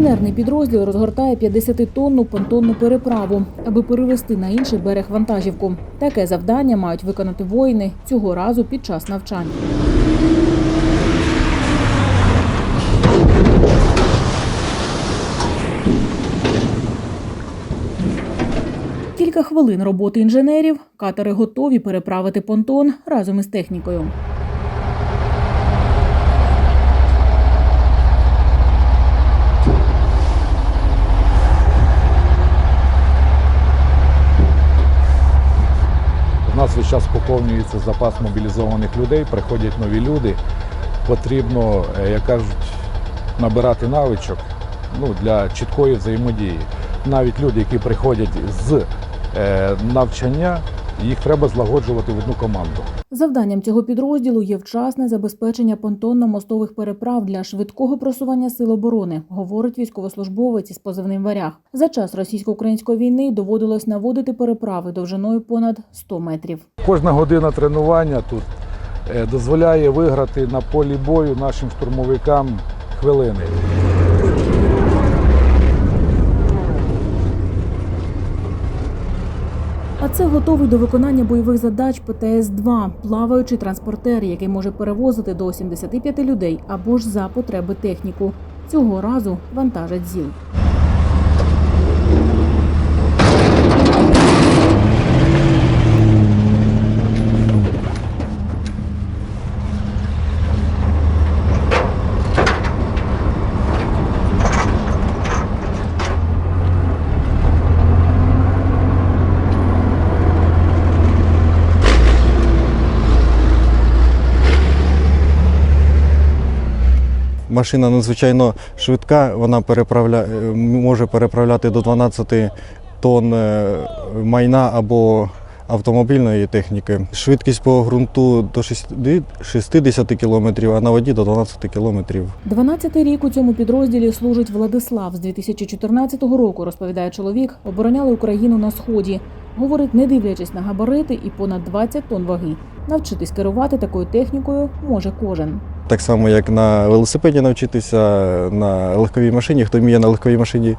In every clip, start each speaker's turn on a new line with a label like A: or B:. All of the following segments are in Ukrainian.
A: Інженерний підрозділ розгортає 50-тонну понтонну переправу, аби перевести на інший берег вантажівку. Таке завдання мають виконати воїни цього разу під час навчань. Кілька хвилин роботи інженерів, катери готові переправити понтон разом із технікою.
B: Час поповнюється запас мобілізованих людей, приходять нові люди. Потрібно, е, як кажуть, набирати навичок ну, для чіткої взаємодії. Навіть люди, які приходять з е, навчання, їх треба злагоджувати в одну команду.
A: Завданням цього підрозділу є вчасне забезпечення понтонно-мостових переправ для швидкого просування сил оборони, говорить військовослужбовець із позивним варяг. За час російсько-української війни доводилось наводити переправи довжиною понад 100 метрів.
B: Кожна година тренування тут е, дозволяє виграти на полі бою нашим штурмовикам хвилини.
A: А це готовий до виконання бойових задач ПТС-2 – плаваючий транспортер, який може перевозити до 75 людей або ж за потреби техніку. Цього разу вантажать ЗІЛ.
C: Машина надзвичайно швидка, вона переправля... е, може переправляти до 12 тонн е, майна або автомобільної техніки. Швидкість по ґрунту до 60 60 км, а на воді до 12 км.
A: 12-й рік у цьому підрозділі служить Владислав. З 2014 року, розповідає чоловік, обороняли Україну на сході. Говорить, не дивлячись на габарити і понад 20 тонн ваги. Навчитись керувати такою технікою може кожен.
C: Так само, як на велосипеді навчитися на легковій машині. Хто вміє на легковій машині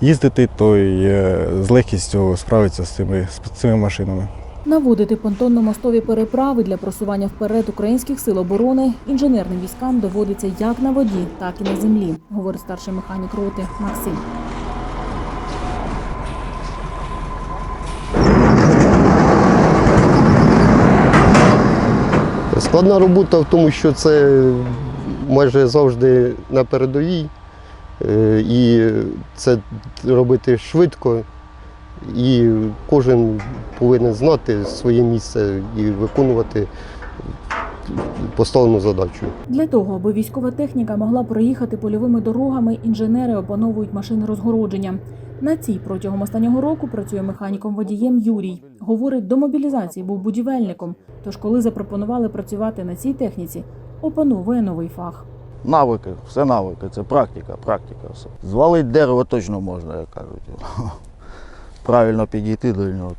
C: їздити, той е, з легкістю справиться з цими, з цими машинами.
A: Наводити понтонно-мостові переправи для просування вперед українських сил оборони інженерним військам доводиться як на воді, так і на землі, говорить старший механік роти Максим.
D: Складна робота в тому, що це майже завжди на передовій, е, і це робити швидко, і кожен повинен знати своє місце і виконувати поставлену задачу.
A: Для того, аби військова техніка могла проїхати польовими дорогами, інженери опановують машини розгородження. На цій протягом останнього року працює механіком-водієм Юрій. Говорить, до мобілізації був будівельником. Тож, коли запропонували працювати на цій техніці, опановує новий фах.
E: Навики, все навики, це практика, практика. все. Звалить дерево точно можна, як кажуть. Правильно підійти до нього.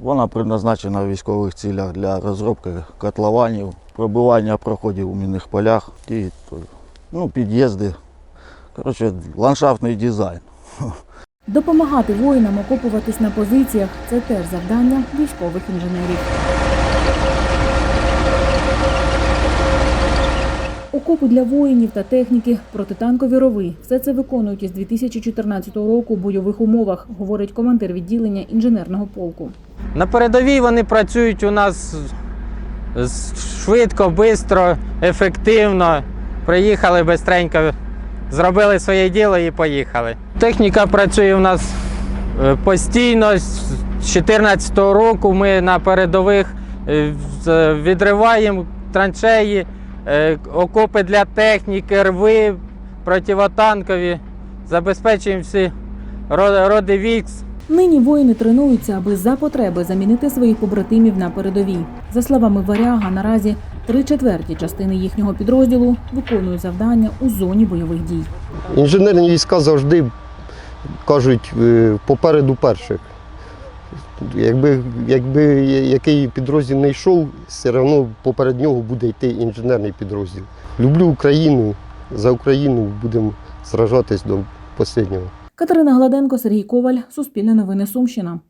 E: Вона предназначена в військових цілях для розробки котлованів, пробивання проходів у мінних полях, і, ну, під'їзди. Коротше, ландшафтний дизайн.
A: Допомагати воїнам окопуватись на позиціях це теж завдання військових інженерів. Окопи для воїнів та техніки, протитанкові рови – все це виконують із 2014 року у бойових умовах, говорить командир відділення інженерного полку.
F: На передовій вони працюють у нас швидко, швидко, ефективно. Приїхали бистренько, зробили своє діло і поїхали. Техніка працює у нас е, постійно. З 2014 року ми на передових е, відриваємо траншеї, окопи для техніки, рви противотанкові, забезпечуємо всі роди вікс.
A: Нині воїни тренуються, аби за потреби замінити своїх побратимів на передовій. За словами Варяга, наразі три четверті частини їхнього підрозділу виконують завдання у зоні бойових дій.
D: Інженерні війська завжди кажуть е, попереду перших. Якби, якби який підрозділ не йшов, все одно поперед нього буде йти інженерний підрозділ. Люблю Україну, за Україну будемо сражатись до останнього.
A: Катерина Гладенко, Сергій Коваль, Суспільне новини Сумщина.